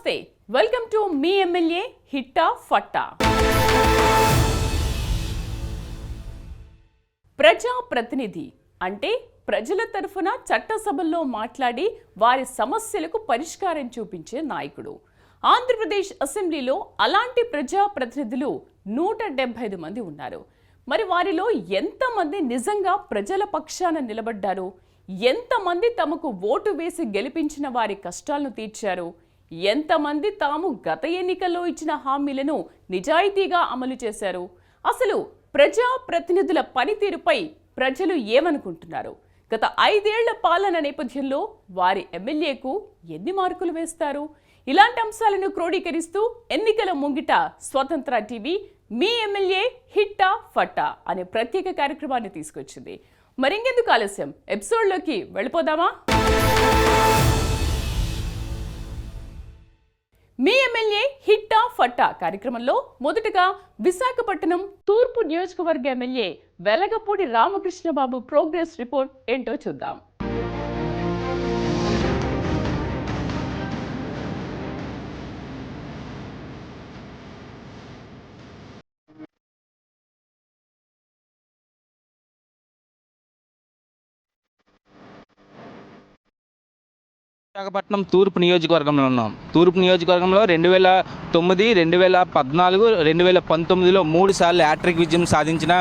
నమస్తే. Welcome to మీ MLA హిట్టా ఫట్టా. ప్రజా ప్రతినిధి అంటే ప్రజల తరఫున చట్టసభల్లో మాట్లాడి వారి సమస్యలకు పరిష్కారం చూపించే నాయకుడు. ఆంధ్రప్రదేశ్ అసెంబ్లీలో అలాంటి ప్రజా ప్రతినిధులు నూట డెబ్బై ఐదు మంది ఉన్నారు. మరి వారిలో ఎంతమంది నిజంగా ప్రజల పక్షాన నిలబడ్డారు? ఎంతమంది తమకు ఓటు వేసి గెలిపించిన వారి కష్టాలను తీర్చారు? ఎంతమంది తాము గత ఎన్నికల్లో ఇచ్చిన హామీలను నిజాయితీగా అమలు చేశారు? అసలు ప్రజా ప్రతినిధుల పనితీరుపై ప్రజలు ఏమనుకుంటున్నారు? గత ఐదేళ్ళ పాలన నేపథ్యంలో వారి ఎమ్మెల్యేకు ఎన్ని మార్కులు వేస్తారు? ఇలాంటి అంశాలను క్రోడీకరిస్తూ ఎన్నికల ముంగిట స్వతంత్ర టీవీ మీ ఎమ్మెల్యే హిట్టా ఫట్టా అనే ప్రత్యేక కార్యక్రమాన్ని తీసుకొచ్చింది. మరింకెందుకు ఆలస్యం? ఎపిసోడ్లోకి వెళ్ళిపోదామా? హిట్టా కార్యక్రమంలో మొదటగా విశాఖపట్నం తూర్పు నియోజకవర్గ MLA Velagapudi Ramakrishna Babu progress report ఏంటో చూద్దాం. విశాఖపట్నం తూర్పు నియోజకవర్గంలో ఉన్నాం. తూర్పు నియోజకవర్గంలో రెండు వేల తొమ్మిది రెండు వేల పద్నాలుగు రెండు వేల పంతొమ్మిదిలో మూడు సార్లు హ్యాట్రిక్ విజయం సాధించిన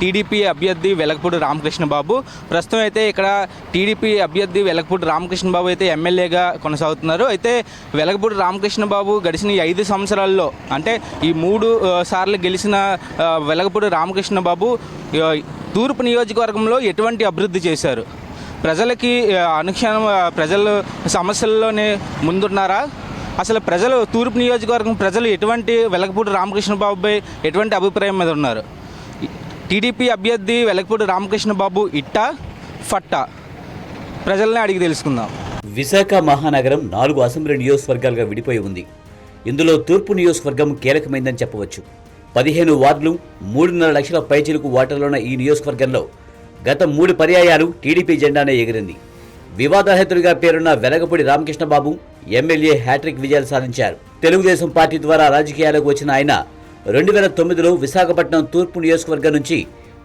టీడీపీ అభ్యర్థి వెలగపూడి రామకృష్ణ బాబు ప్రస్తుతం అయితే ఇక్కడ టీడీపీ అభ్యర్థి వెలగపూడి రామకృష్ణ బాబు అయితే ఎమ్మెల్యేగా కొనసాగుతున్నారు. అయితే వెలగపూడి రామకృష్ణ బాబు గడిచిన ఈ ఐదు సంవత్సరాల్లో అంటే ఈ మూడు సార్లు గెలిచిన వెలగపూడి రామకృష్ణ బాబు తూర్పు నియోజకవర్గంలో ఎటువంటి అభివృద్ధి చేశారు? ప్రజలకి అనుక్షణం ప్రజలు సమస్యల్లోనే ముందున్నారా? అసలు ప్రజలు తూర్పు నియోజకవర్గం ప్రజలు ఎటువంటి వెలగపూడి రామకృష్ణ బాబుపై ఎటువంటి అభిప్రాయం మీద ఉన్నారు? టీడీపీ అభ్యర్థి వెలగపూడి రామకృష్ణ బాబు ఇట్టా ఫట్టా? ప్రజల్ని అడిగి తెలుసుకుందాం. విశాఖ మహానగరం నాలుగు అసెంబ్లీ నియోజకవర్గాలుగా విడిపోయి ఉంది. ఇందులో తూర్పు నియోజకవర్గం కీలకమైందని చెప్పవచ్చు. పదిహేను వార్డులు మూడున్నర లక్షల పైచిలకు ఓటర్లున్న ఈ నియోజకవర్గంలో గత మూడు పర్యాయాలు టీడీపీ జెండానే ఎగిరింది. వివాదరహితుడిగా పేరున్న వెలగపూడి రామకృష్ణబాబు ఎమ్మెల్యే హ్యాట్రిక్ విజయాలు సాధించారు. తెలుగుదేశం పార్టీ ద్వారా రాజకీయాలకు వచ్చిన ఆయన రెండు వేల తొమ్మిదిలో విశాఖపట్నం తూర్పు నియోజకవర్గం నుంచి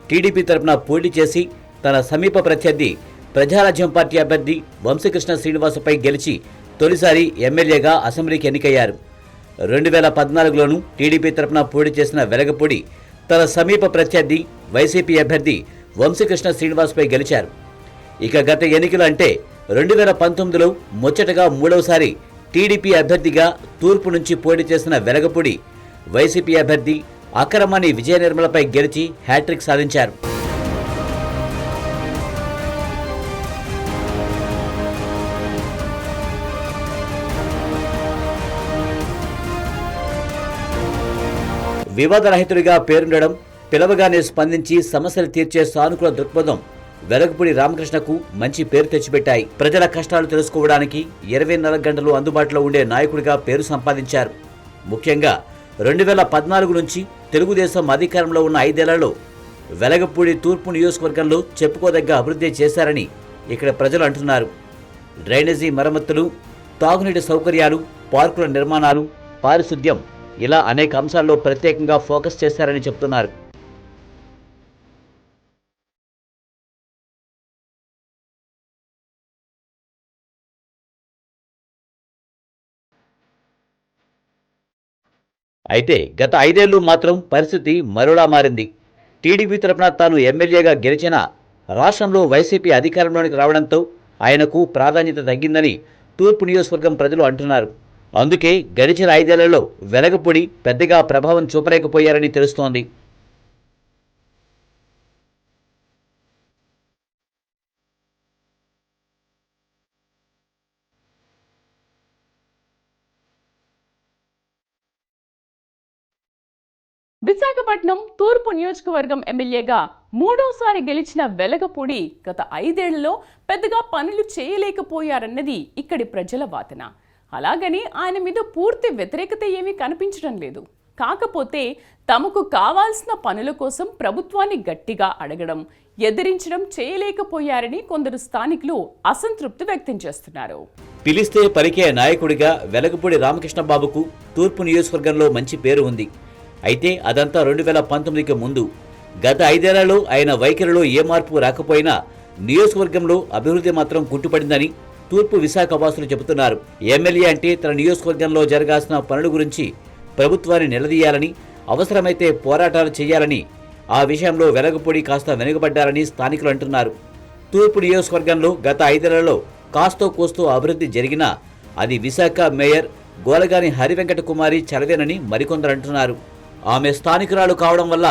టీడీపీ తరపున పోటీ చేసి తన సమీప ప్రత్యర్థి ప్రజారాజ్యం పార్టీ అభ్యర్థి వంశకృష్ణ శ్రీనివాసపై గెలిచి తొలిసారి ఎమ్మెల్యేగా అసెంబ్లీకి ఎన్నికయ్యారు. రెండు వేల పద్నాలుగులోనూ టీడీపీ తరపున పోటీ చేసిన వెలగపూడి తన సమీప ప్రత్యర్థి వైసీపీ అభ్యర్థి వంశీకృష్ణ శ్రీనివాస్పై గెలిచారు. ఇక గత ఎన్నికలు అంటే రెండు వేల పంతొమ్మిదిలో ముచ్చటగా మూడవసారి టీడీపీ అభ్యర్థిగా తూర్పు నుంచి పోటీ చేసిన వెలగపూడి వైసీపీ అభ్యర్థి అక్రమాని విజయ నిర్మలపై గెలిచి హ్యాట్రిక్ సాధించారు. వివాదరహితుడిగా పేరుండడం పిలవగానే స్పందించి సమస్యలు తీర్చే సానుకూల దృక్పథం వెలగపూడి రామకృష్ణకు మంచి పేరు తెచ్చిపెట్టాయి. ప్రజల కష్టాలు తెలుసుకోవడానికి ఇరవై నాలుగు గంటలు అందుబాటులో ఉండే నాయకుడిగా పేరు సంపాదించారు. ముఖ్యంగా రెండు వేల పద్నాలుగు నుంచి తెలుగుదేశం అధికారంలో ఉన్న ఐదేళ్ళలో వెలగపూడి తూర్పు నియోజకవర్గంలో చెప్పుకోదగ్గ అభివృద్ధి చేశారని ఇక్కడ ప్రజలు అంటున్నారు. డ్రైనేజీ మరమ్మతులు తాగునీటి సౌకర్యాలు పార్కుల నిర్మాణాలు పారిశుద్ధ్యం ఇలా అనేక అంశాల్లో ప్రత్యేకంగా ఫోకస్ చేశారని చెప్తున్నారు. అయితే గత ఐదేళ్ళు మాత్రం పరిస్థితి మరోలా మారింది. టీడీపీ తరఫున తాను ఎమ్మెల్యేగా గెలిచిన రాష్ట్రంలో వైసీపీ అధికారంలోనికి రావడంతో ఆయనకు ప్రాధాన్యత తగ్గిందని తూర్పు నియోజకవర్గం ప్రజలు అంటున్నారు. అందుకే గడిచిన ఐదేళ్ళలో వెలగపొడి పెద్దగా ప్రభావం చూపలేకపోయారని తెలుస్తోంది. విశాఖపట్నం తూర్పు నియోజకవర్గం ఎమ్మెల్యేగా మూడోసారి గెలిచిన వెలగపూడి గత ఐదేళ్ళలో పెద్దగా పనులు చేయలేకపోయారన్నది ఇక్కడి ప్రజల వాదన. అలాగని ఆయన మీద పూర్తి వ్యతిరేకత ఏమీ కనిపించడం లేదు. కాకపోతే తమకు కావాల్సిన పనుల కోసం ప్రభుత్వాన్ని గట్టిగా అడగడం ఎదిరించడం చేయలేకపోయారని కొందరు స్థానికులు అసంతృప్తి వ్యక్తం చేస్తున్నారు. పిలిస్తే పలికే నాయకుడిగా వెలగపూడి రామకృష్ణబాబుకు తూర్పు నియోజకవర్గంలో మంచి పేరు ఉంది. అయితే అదంతా రెండు వేల పంతొమ్మిదికి ముందు. గత ఐదేళ్ళలో ఆయన వైఖరిలో ఏ మార్పు రాకపోయినా నియోజకవర్గంలో అభివృద్ధి మాత్రం కుట్టుపడిందని తూర్పు విశాఖ వాసులు చెబుతున్నారు. ఎమ్మెల్యే అంటే తన నియోజకవర్గంలో జరగాల్సిన పనుల గురించి ప్రభుత్వాన్ని నిలదీయాలని అవసరమైతే పోరాటాలు చేయాలని ఆ విషయంలో వెలగపొడి కాస్త వెనుకబడ్డారని స్థానికులు అంటున్నారు. తూర్పు నియోజకవర్గంలో గత ఐదేళ్ళలో కాస్తో కోస్తో అభివృద్ధి జరిగినా అది విశాఖ మేయర్ గోలగాని హరివెంకట కుమారి చలవేనని మరికొందరు అంటున్నారు. ఆమె స్థానికురాలు కావడం వల్ల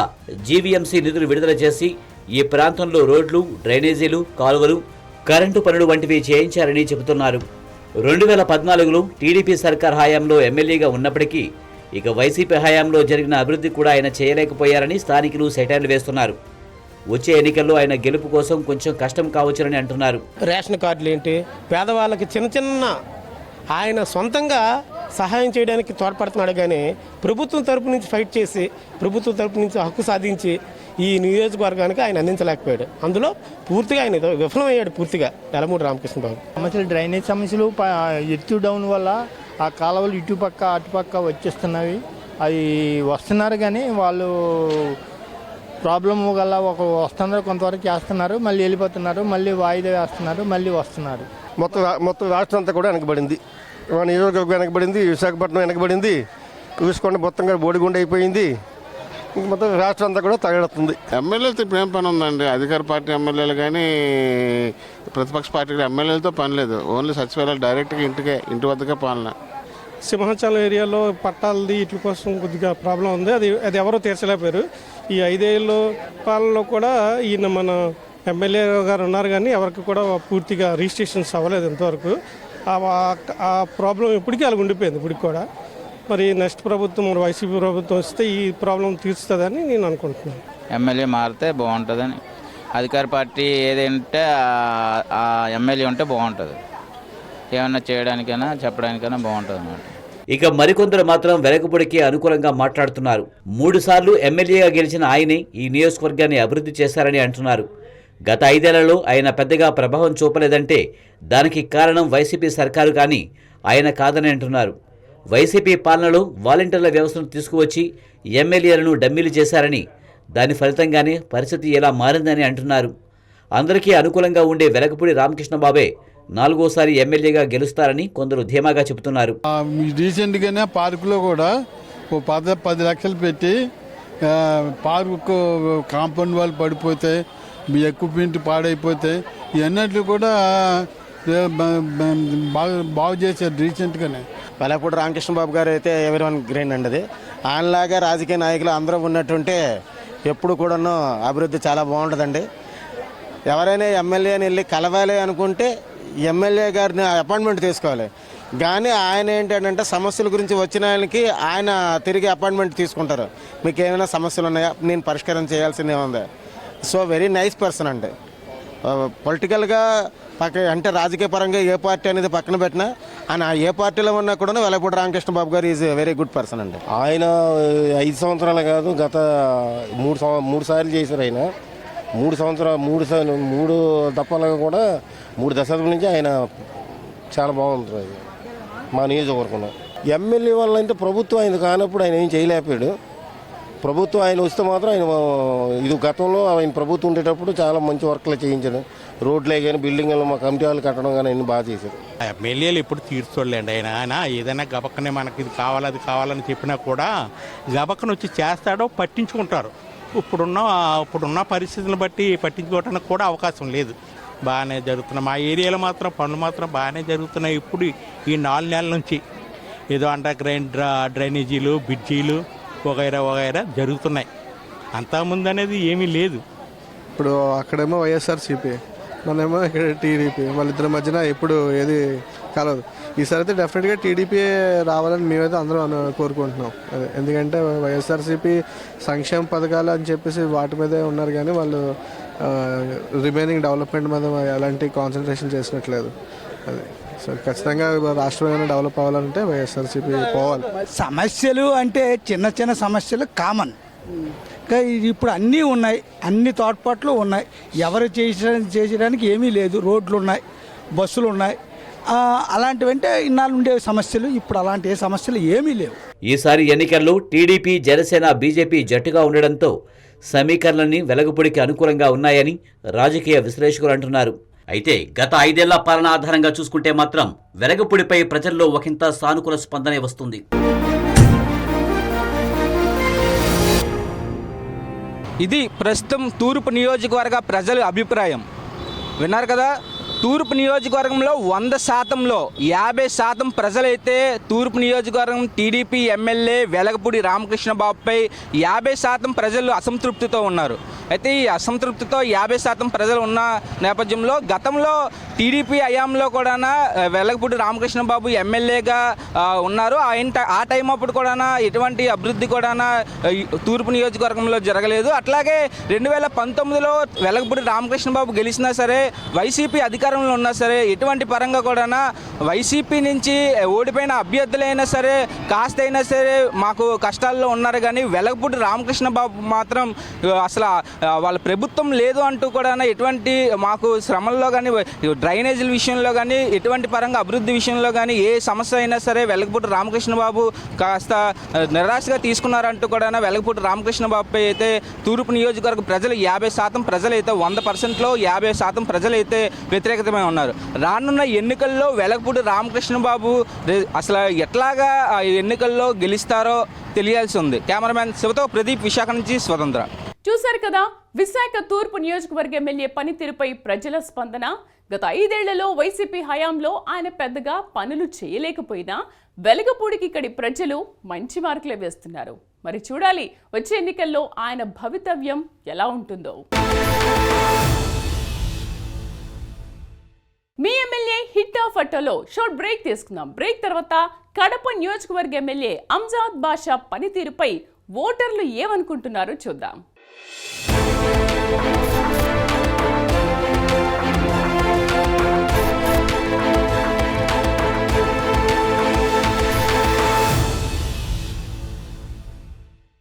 జీవీఎంసీ నిధులు విడుదల చేసి ఈ ప్రాంతంలో రోడ్లు డ్రైనేజీలు కాలువలు కరెంటు పనులు వంటివి చేయించారని చెబుతున్నారు. రెండు వేల పద్నాలుగులో టీడీపీ సర్కార్ హయాంలో ఎమ్మెల్యేగా ఉన్నప్పటికీ ఇక వైసీపీ హయాంలో జరిగిన అభివృద్ధి కూడా ఆయన చేయలేకపోయారని స్థానికులు సెటైర్లు వేస్తున్నారు. వచ్చే ఎన్నికల్లో ఆయన గెలుపు కోసం కొంచెం కష్టం కావచ్చునని అంటున్నారు. రేషన్ కార్డులు ఏంటి పేదవాళ్ళకి చిన్న చిన్న ఆయన సొంతంగా సహాయం చేయడానికి తోడ్పడుతున్నాడు కానీ ప్రభుత్వం తరపు నుంచి ఫైట్ చేసి ప్రభుత్వం తరపు నుంచి హక్కు సాధించి ఈ నియోజకవర్గానికి ఆయన అందించలేకపోయాడు. అందులో పూర్తిగా ఆయన విఫలమయ్యాడు పూర్తిగా నెలమూడి రామకృష్ణ బాబు సమస్యలు డ్రైనేజ్ సమస్యలు ఎత్తు డౌన్ వల్ల ఆ కాలువలు ఇటుపక్క అటుపక్క వచ్చేస్తున్నవి. అవి వస్తున్నారు కానీ వాళ్ళు ప్రాబ్లం వల్ల ఒక వస్తున్నారు కొంతవరకు చేస్తున్నారు మళ్ళీ వెళ్ళిపోతున్నారు మళ్ళీ వాయిదా వేస్తున్నారు మళ్ళీ వస్తున్నారు. మొత్తం మొత్తం రాష్ట్రం అంతా కూడా వెనకబడింది. మన నియోజకవర్గం వెనకబడింది విశాఖపట్నం వెనకబడింది చూసుకోండి మొత్తంగా బోడిగుండ అయిపోయింది. ఇంక మొత్తం రాష్ట్రం అంతా కూడా తగడుతుంది ఎమ్మెల్యేలతో ఇప్పుడు ఏం పని ఉందండి? అధికార పార్టీ ఎమ్మెల్యేలు కానీ ప్రతిపక్ష పార్టీ ఎమ్మెల్యేలతో పని లేదు. ఓన్లీ సచివాలయాలు డైరెక్ట్గా ఇంటికే ఇంటి వద్దకే పాలన. సింహాచలం ఏరియాలో పట్టాలది వీటి కోసం కొద్దిగా ప్రాబ్లం ఉంది. అది అది ఎవరో తీర్చలేకపోయారు. ఈ ఐదేళ్ళు పాలనలో కూడా ఈయన మన ఎమ్మెల్యే గారు ఉన్నారు కానీ ఎవరికి కూడా పూర్తిగా రిజిస్ట్రేషన్స్ అవ్వలేదు ఇంతవరకు. ఆ- ఆ ప్రాబ్లం ఇప్పటికీ అలాగ ఉండిపోయింది ఇప్పటికి కూడా. మరి నెక్స్ట్ ప్రభుత్వం మరి వైసీపీ ప్రభుత్వం వస్తే ఈ ప్రాబ్లం తీరుస్తుందని నేను అనుకుంటున్నాను. ఎమ్మెల్యే మారితే బాగుంటుందని. అధికార పార్టీ ఏదంటే ఆ- ఆ ఎమ్మెల్యే ఉంటే బాగుంటుంది. ఏమన్నా చేయడానికైనా చెప్పడానికైనా బాగుంటుంది అన్నమాట ఇక మరికొందరు మాత్రం వెలగపూడికి అనుకూలంగా మాట్లాడుతున్నారు. మూడు సార్లు ఎమ్మెల్యేగా గెలిచిన ఆయనే ఈ నియోజకవర్గాన్ని అభివృద్ధి చేశారని అంటున్నారు. గత ఐదేళ్ళలో ఆయన పెద్దగా ప్రభావం చూపలేదంటే దానికి కారణం వైసీపీ సర్కారు కానీ ఆయన కాదని అంటున్నారు. వైసీపీ పాలనలో వాలంటీర్ల వ్యవస్థను తీసుకువచ్చి ఎమ్మెల్యేలను డమ్మీలు చేశారని దాని ఫలితంగానే పరిస్థితి ఎలా మారిందని అంటున్నారు. అందరికీ అనుకూలంగా ఉండే వెలగపూడి రామకృష్ణ బాబే నాలుగోసారి ఎమ్మెల్యేగా గెలుస్తారని కొందరు ధీమాగా చెబుతున్నారు. రీసెంట్గానే పార్కులో కూడా ఓ పద పది లక్షలు పెట్టి పార్కు కాంపౌండ్ వాళ్ళు పడిపోతే ఎక్విప్మెంట్ పాడైపోతే ఇవన్నిట్లు కూడా బాగు చేశారు రీసెంట్గానే. వెలపూడి రామకృష్ణ బాబు గారు అయితే ఎవరి వన్ గ్రైండ్ అండి అది. ఆయనలాగా రాజకీయ నాయకులు అందరూ ఉన్నట్టుంటే ఎప్పుడు కూడాను అభివృద్ధి చాలా బాగుంటుందండి. ఎవరైనా ఎమ్మెల్యేని వెళ్ళి కలవాలి అనుకుంటే ఎమ్మెల్యే గారిని అపాయింట్మెంట్ తీసుకోవాలి. కానీ ఆయన ఏంటంటే సమస్యల గురించి వచ్చిన ఆయనకి ఆయన తిరిగి అపాయింట్మెంట్ తీసుకుంటారు. మీకు ఏమైనా సమస్యలు ఉన్నాయా? నేను పరిష్కారం చేయాల్సిందే ఉంది. సో వెరీ నైస్ పర్సన్ అండి. పొలిటికల్గా పక్క అంటే రాజకీయ పరంగా ఏ పార్టీ అనేది పక్కన పెట్టినా ఆయన ఏ పార్టీలో ఉన్నా కూడా వెలపూడి రామకృష్ణ బాబు గారు ఈజ్ వెరీ గుడ్ పర్సన్ అండి. ఆయన ఐదు సంవత్సరాలు కాదు గత మూడు మూడు సార్లు చేశారు ఆయన. మూడు సంవత్సరాలు మూడు సార్లు మూడు దప్పాలుగా కూడా మూడు దశాబ్దం నుంచి ఆయన చాలా బాగుంటుంది మా నియోజకవర్గంలో. ఎమ్మెల్యే వల్ల అంటే ప్రభుత్వం ఆయన కానప్పుడు ఆయన ఏం చేయలేకపోయాడు. ప్రభుత్వం ఆయన వస్తే మాత్రం ఆయన ఇది గతంలో ఆయన ప్రభుత్వం ఉండేటప్పుడు చాలా మంచి వర్క్లు చేయించాడు. రోడ్లే కానీ బిల్డింగ్లు మా కమిటీ వాళ్ళు కట్టడం కానీ అన్ని బాగా చేశారు. ఎమ్మెల్యేలు ఎప్పుడు తీర్చోడలేండి ఆయన. ఆయన ఏదైనా గబక్కనే మనకి ఇది కావాలి అది కావాలని చెప్పినా కూడా గబక్కన వచ్చి చేస్తాడో పట్టించుకుంటారు. ఇప్పుడున్న ఇప్పుడున్న పరిస్థితులను బట్టి పట్టించుకోవడానికి కూడా అవకాశం లేదు. బాగానే జరుగుతున్నాయి. మా ఏరియాలో మాత్రం పనులు మాత్రం బాగానే జరుగుతున్నాయి. ఇప్పుడు ఈ నాలుగు నెలల నుంచి ఏదో అండర్ గ్రైండ్ డ్రైనేజీలు బ్రిడ్జీలు వగైరా వగైరా జరుగుతున్నాయి. అంతకుముందు అనేది ఏమీ లేదు. ఇప్పుడు అక్కడేమో వైఎస్ఆర్సీపీ మనమేమో ఇక్కడ టీడీపీ వాళ్ళిద్దరి మధ్యన ఎప్పుడు ఏది కలదు. ఈసారి అయితే డెఫినెట్గా టీడీపీ రావాలని మేమైతే అందరం కోరుకుంటున్నాం. అదే ఎందుకంటే వైఎస్ఆర్సీపీ సంక్షేమ పథకాలు అని చెప్పేసి వాటి మీదే ఉన్నారు కానీ వాళ్ళు రిమైనింగ్ డెవలప్మెంట్ మీద ఎలాంటి కాన్సన్ట్రేషన్ చేసినట్లేదు. అదే. సో ఖచ్చితంగా రాష్ట్రం ఏమైనా డెవలప్ అవ్వాలంటే వైఎస్ఆర్సీపీ పోవాలి. సమస్యలు అంటే చిన్న చిన్న సమస్యలు కామన్ ఇప్పుడు అన్నీ ఉన్నాయి అన్ని తోడ్పాట్లు ఉన్నాయి. ఎవరు చేసడానికి చేసేయడానికి ఏమీ లేదు. రోడ్లు ఉన్నాయి బస్సులు ఉన్నాయి. అలాంటివంటే ఇన్నాళ్ళు ఉండే సమస్యలు ఇప్పుడు అలాంటి ఏ సమస్యలు ఏమీ లేవు. ఈసారి ఎన్నికల్లో టీడీపీ జనసేన బీజేపీ జట్టుగా ఉండడంతో సమీకరణలన్నీ వెలగపూడికి అనుకూలంగా ఉన్నాయని రాజకీయ విశ్లేషకులు అంటున్నారు. అయితే గత ఐదేళ్ళ పాలన ఆధారంగా చూసుకుంటే మాత్రం వెలగపూడిపై ప్రజల్లో ఒకంత సానుకూల స్పందనే వస్తుంది. ఇది ప్రస్తుతం తూర్పు నియోజకవర్గ ప్రజల అభిప్రాయం. విన్నారు కదా? తూర్పు నియోజకవర్గంలో వంద శాతంలో యాభై శాతం ప్రజలైతే తూర్పు నియోజకవర్గం టీడీపీ ఎమ్మెల్యే వెలగపూడి రామకృష్ణ బాబుపై యాభై శాతం ప్రజలు అసంతృప్తితో ఉన్నారు. అయితే ఈ అసంతృప్తితో యాభై శాతం ప్రజలు ఉన్న నేపథ్యంలో గతంలో టీడీపీ హయాంలో కూడా వెలగపూడి రామకృష్ణ బాబు ఎమ్మెల్యేగా ఉన్నారు. ఆయన ఆ టైం అప్పుడు కూడా ఎటువంటి అభివృద్ధి కూడా తూర్పు నియోజకవర్గంలో జరగలేదు. అట్లాగే రెండు వేల పంతొమ్మిదిలో వెలగపూడి రామకృష్ణ బాబు గెలిచినా సరే వైసీపీ అధికారంలో ఉన్నా సరే ఎటువంటి పరంగా కూడా వైసీపీ నుంచి ఓడిపోయిన అభ్యర్థులైనా సరే కాస్త అయినా సరే మాకు కష్టాల్లో ఉన్నారు కానీ వెలగపూడి రామకృష్ణ బాబు మాత్రం అసలు వాళ్ళ ప్రభుత్వం లేదు అంటూ కూడా ఎటువంటి మాకు శ్రమల్లో కానీ డ్రైనేజీల విషయంలో కానీ ఎటువంటి పరంగా అభివృద్ధి విషయంలో కానీ ఏ సమస్య అయినా సరే వెలగపూడి రామకృష్ణ బాబు కాస్త నిరాశగా తీసుకున్నారంటూ కూడా వెలగపూడి రామకృష్ణ బాబుపై అయితే తూర్పు నియోజకవర్గ ప్రజలు యాభై శాతం ప్రజలైతే వంద పర్సెంట్లో యాభై శాతం ప్రజలైతే వ్యతిరేకతమై ఉన్నారు. రానున్న ఎన్నికల్లో వెలగపూడి రామకృష్ణ బాబు అసలు ఎట్లాగా ఆ ఎన్నికల్లో గెలుస్తారో తెలియాల్సి ఉంది. కెమెరామ్యాన్ శివతో ప్రదీప్ విశాఖ నుంచి స్వతంత్ర. చూశారు కదా విశాఖ తూర్పు నియోజకవర్గ ఎమ్మెల్యే పనితీరుపై ప్రజల స్పందన. గత ఐదేళ్ళలో వైసీపీ హయాంలో ఆయన పెద్దగా పనులు చేయలేకపోయినా వెలగపూడికి ఇక్కడి ప్రజలు మంచి మార్కులే వేస్తున్నారు. మరి చూడాలి వచ్చే ఎన్నికల్లో ఆయన భవితవ్యం ఎలా ఉంటుందో. మీ ఎమ్మెల్యే హిట్ ఆఫ్ అట్టోలో షార్ట్ బ్రేక్ తీసుకుందాం. బ్రేక్ తర్వాత కడప నియోజకవర్గ ఎమ్మెల్యే అంజాద్ బాషా పనితీరుపై ఓటర్లు ఏమనుకుంటున్నారో చూద్దాం.